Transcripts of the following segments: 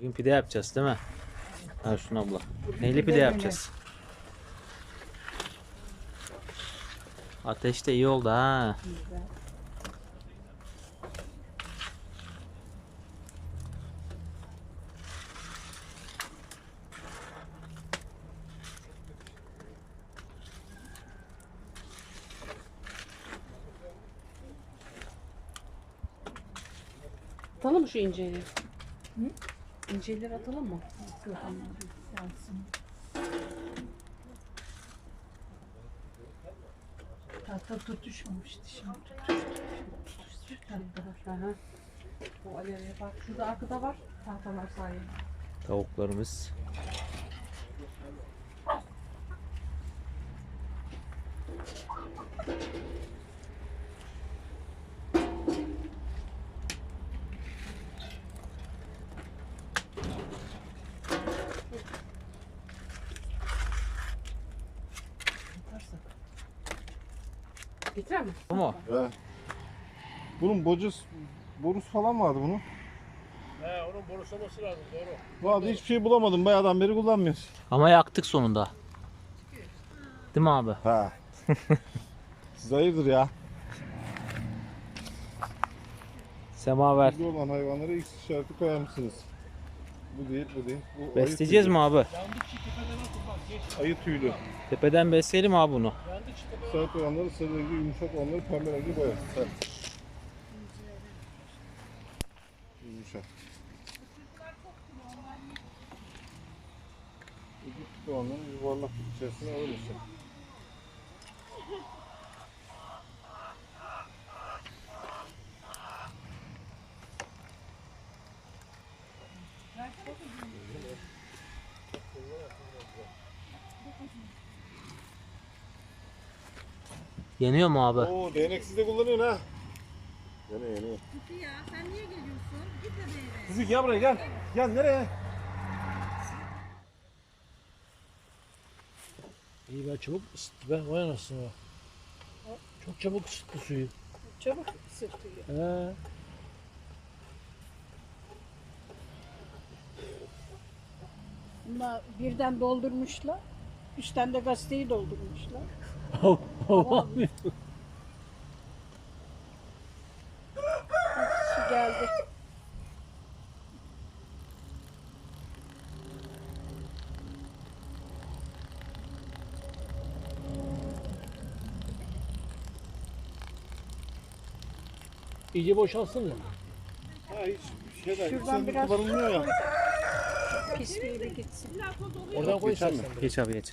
Bugün pide yapacağız değil mi? Ersun abla. Neyli pide yapacağız? Ateş de iyi oldu ha. Atalım mı şu inceyi? İnceleri atalım mı? Tahta tutuşmamıştı şimdi. Aha. Bu alevye bak şurada arkada var. Tahtalar sayesinde. Tavuklarımız. Getirir mi? Bu mu? He. Bunun bocası, borusu falan vardı bunun. He onun boruslaması lazım doğru. Vardı hiçbir şey bulamadım. Bayağıdan beri kullanmıyoruz. Ama yaktık sonunda. Değil mi abi? Ha. Siz hayırdır ya? Semaver. Burada olan hayvanlara X işareti koyar mısınız? Bu değil, bu değil. Bu Besleyeceğiz mi abi? Yandık şu tepeden atın bak geç. Ayı tüylü. Tepeden besleyelim abi bunu. Yandık şu tepeden. Sert olanları sarı rengi, yumuşak olanları pembe rengi boyar. Sert. Yumuşak. Tutu olanları yuvarlak içerisine alır Yeniyor mu abi? Oo değneksiz de kullanıyorsun ha. Yanıyor yanıyor. Ya sen niye geliyorsun? Git de eve. Kuzu gel buraya gel. Gel nereye? İyi be çabuk ısıttı be. Vay anasını be. Çok çabuk ısıttı suyu. Çabuk sırtıyor. He. Bunlar birden doldurmuşlar. Üstten de gazeteyi doldurmuşlar. Su geldi. İyice boşalsın mı? Ha hiç şeyden Şuradan Şuradan biraz- kullanılmıyor ya. Pisliği de gitsin. Oradan koy Geçer mi? istersen. Geç abi geç.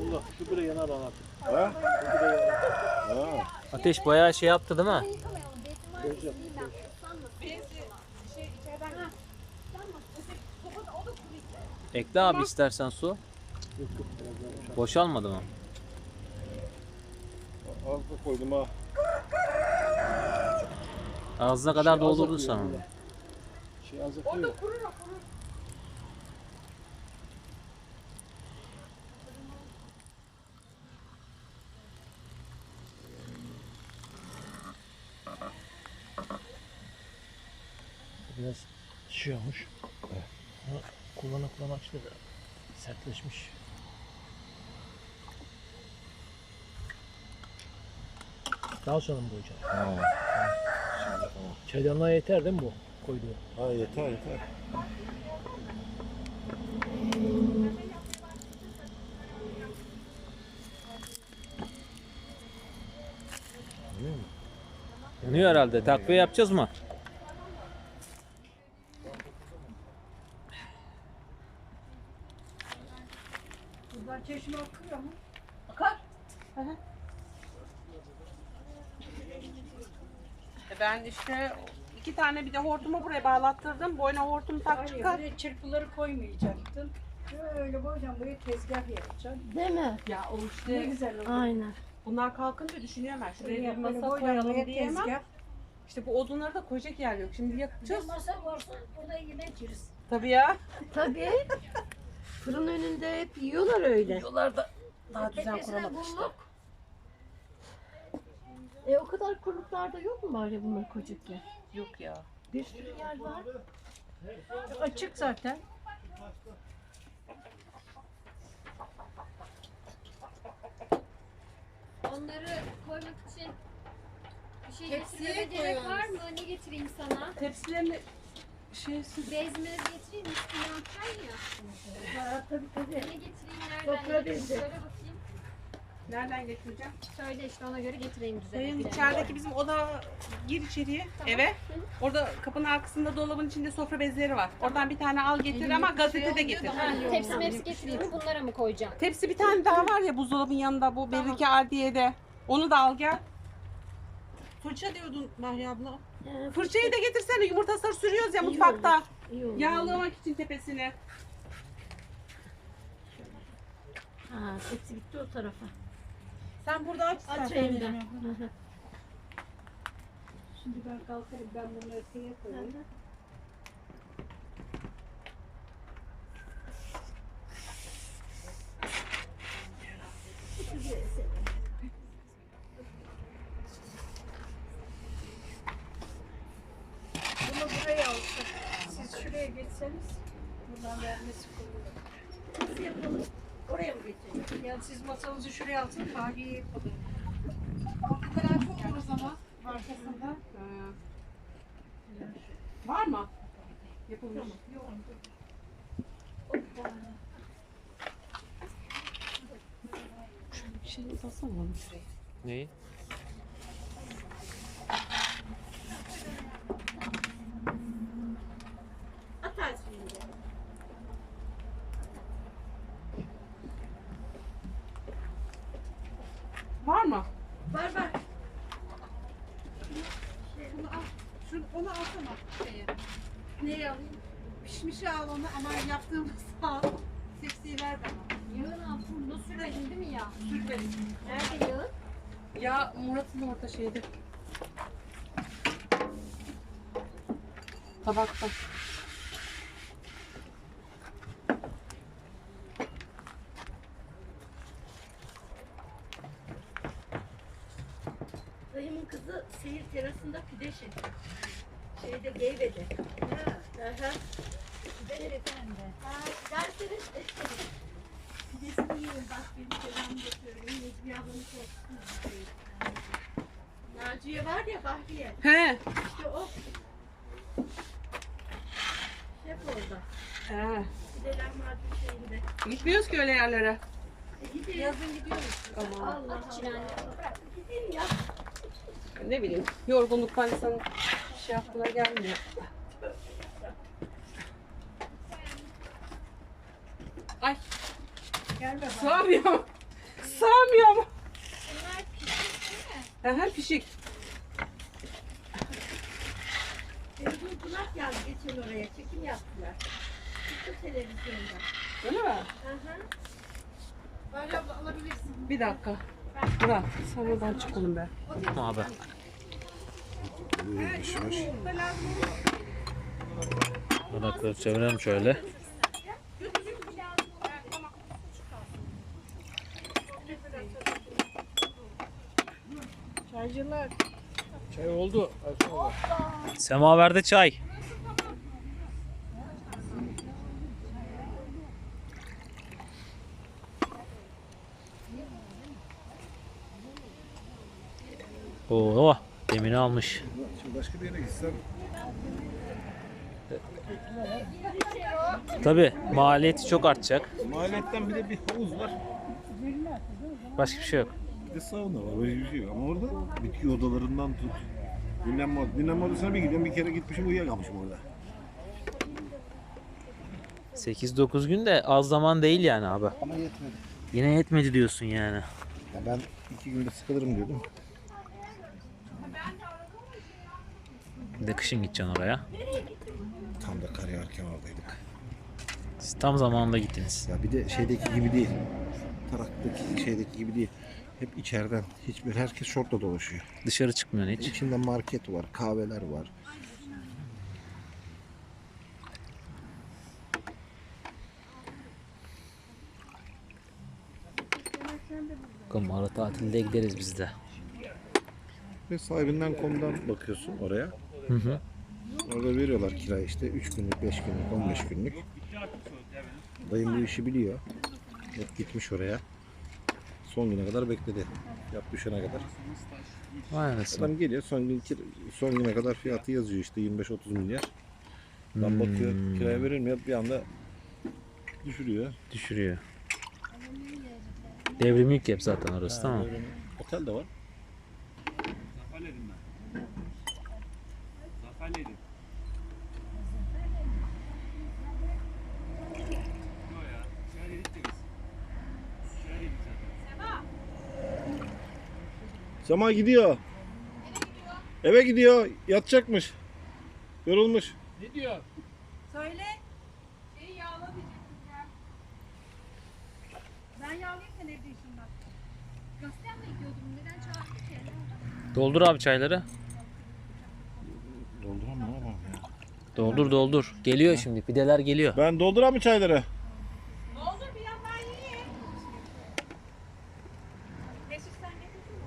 Allah şu bile yanar lan artık. Ha? Ha. Ateş bayağı şey yaptı değil mi? Ekle abi istersen su. Boşalmadı mı? Az da koydum ha. Ağzına kadar Şey doldurdun akıyor sen onu. böyle. Şey az şişiyormuş. Ama kullana kullana açtı da sertleşmiş. Daha sonra mı koyacağım? Ha. Çaydanlığa yeter değil mi bu koyduğu? Ha yeter yeter. Yanıyor herhalde. Takviye yapacağız mı? Çeşme akıyor mu? E Ben işte iki tane bir de hortumu buraya bağlattırdım. Boyuna hortum tak Hayır, çıkar. buraya çırpıları koymayacaktın. Böyle boydan buraya tezgah yapacaksın. Değil mi? Ya o Ne işte güzel olur. Aynen. bunlar kalkınca düşünüyorum ben. Şuraya bir Böyle masa boydan koyalım buraya diyemem. tezgah. İşte bu odunları da koyacak yer yok. Şimdi Bir yakacağız. masa varsa burada yemek yeriz. Tabii ya. Tabii. Fırın önünde hep yiyorlar öyle. Yollar da daha düzen Tepesine kuramadık işte. E o kadar kurluklarda yok mu bari bunlar koyacak yer? Yok ya. Bir sürü yer var. Açık zaten. Onları koymak için bir şey Tepsiye getirmeme gerek koyuyoruz. var mı? Ne getireyim sana? Tepsilerini şeysiz. Bez mez getireyim mi? Üstüne ya. Ha, tabii tabii. Ne getireyim? Nereden Sofra getireyim? bezi. Söyle bakayım. Nereden getireceğim? Söyle işte ona göre getireyim güzel. Benim güzel. içerideki bizim oda gir içeriye eve. Orada kapının arkasında dolabın içinde sofra bezleri var. Oradan bir tane al getir ama gazete de getir. Ha, tepsi mepsi getireyim mi? Bunlara mı koyacağım? Tepsi bir tane daha var ya buzdolabın yanında bu Berike Ardiye'de. Onu da al gel. Fırça diyordun Mahri abla. E, Fırçayı da getirsene yumurta sarı sürüyoruz ya mutfakta. iyi olur. Yağlamak için tepesini. Ha, tepsi bitti o tarafa. Sen burada aç istersen. hı. Şimdi ben kalkarım ben bunu öteye koyayım. Bunu buraya alsak. Siz geçseniz buradan vermesi kolay. Nasıl yapalım? Oraya mı geçelim? Yani siz masanızı şuraya alsın kahveyi yapalım. Telafi olur o zaman arkasında. Var mı? Yapılmış. Bir şey uzatsana bana şuraya. Neyi? Atarsın şimdi. Var mı? Var var. Bunu al. Şunu, onu alsana şeye. Neyi alayım? Pişmişi al onu ama yaptığımız al. Seksiyi ver bana. Yağın altında sürmedin değil mi ya? Sürmedim. Nerede yağın? Ya Murat'ın orta şeydi. Tabakta. Dayımın kızı seyir terasında pide şefi. Şeyde Geyve'de. Ha. Aha. Şerefe'nde. Ha, derseniz Naciye var ya Bahriye. He. İşte o. Şef orada. He. Şeyinde. Gitmiyoruz ki öyle yerlere. E, gidin. Yazın gidiyoruz. Ama Allah anne. Bırak gidin ya. ne bileyim yorgunluktan insanın şey yaptığına gelmiyor. Ay Gelme bak. sığamıyorum. Sığamıyorum. Bunlar pişmiş değil mi? Aha pişik. Benim bir kulak geldi oraya. Çekim yaptılar. Çıktı televizyonda. Öyle mi? Aha. Böyle abla alabilirsin. Bir dakika. Murat sen oradan çıkalım be. Abi. Bardakları çevirelim şöyle. Çaycılar. Çay oldu. Semaverde çay. Oo, demini almış. Şimdi başka bir yere gitsem Tabi maliyeti çok artacak. maliyetten bir de bir havuz var. Başka bir şey yok. Bir de sauna var. Öyle bir şey yok. Ama orada bitki odalarından tut. Dinlenme, dinlenme odasına bir gidiyorum. Bir kere gitmişim uyuyakalmışım orada. 8-9 gün de az zaman değil yani abi. Ama yetmedi. Yine yetmedi diyorsun yani. Ya ben iki günde sıkılırım diyordum. Bir de kışın gideceksin oraya. Tam da kar yağarken oradaydık. Siz tam zamanında gittiniz. Ya bir de şeydeki gibi değil. Taraktaki şeydeki gibi değil. Hep içeriden. Hiçbir herkes şortla dolaşıyor. Dışarı çıkmıyorsun hiç. İçinde market var, kahveler var. Bakalım ara tatilde gideriz biz de. Ve sahibinden konudan bakıyorsun oraya. Hı hı. Orada veriyorlar kira işte 3 günlük, 5 günlük, 15 günlük. Dayım bu işi biliyor. Hep gitmiş oraya. Son güne kadar bekledi. Yap düşene kadar. Vay anasını. Adam geliyor son gün kir- son güne kadar fiyatı yazıyor işte 25-30 milyar. Bakıyor Hmm. kiraya verilmiyor bir anda düşürüyor. Düşürüyor. Devrim yük hep zaten orası tamam. Öyle Otel de var. Sema gidiyor. Eve gidiyor. Yatacakmış. Yorulmuş. Ne diyor? Söyle. Şeyi yağla diyecektim ya. Ben yağlayayım sen evde işin bak. Gazeteye mi gidiyordum? Neden çağırdın ki? Doldur abi çayları. Dolduramam ama ya. Doldur doldur. Geliyor şimdi pideler geliyor. Ben dolduram mı çayları? Doldur bir yandan yiyin. Mesut sen getirdin mi?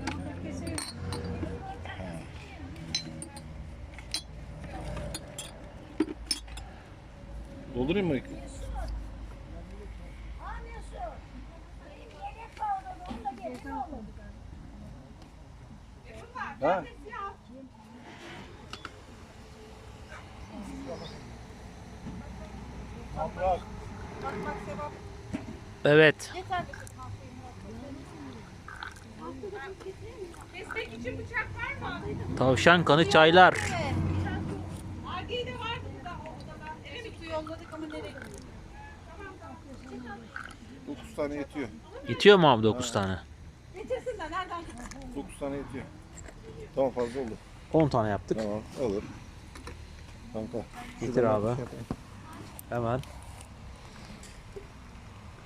Ben orada keseyim. Doldurayım mı? Ha? Bak bak Sevap. Evet. Kesmek için bıçak var mı? Tavşan kanı çaylar. Argeyi de vardı burada o odada. Eve mi Su yolladık ama nereye gidiyor? 9 tane yetiyor. Yetiyor mu abi 9 tane? Getirsin de nereden getirsin? 9 tane yetiyor. Tamam fazla oldu. 10 tane yaptık. Tamam olur. Kanka. Getir abi. şey. Hemen.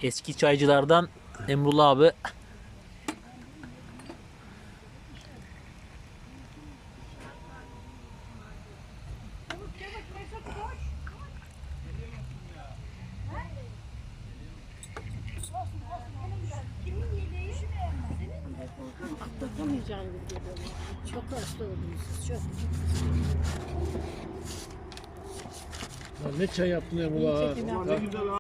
Eski çaycılardan Emrullah abi. Atlatamayacağım gibi geliyor. Çok hasta oldunuz siz çok. Lan ne çay yaptın? Çekin ha? abi.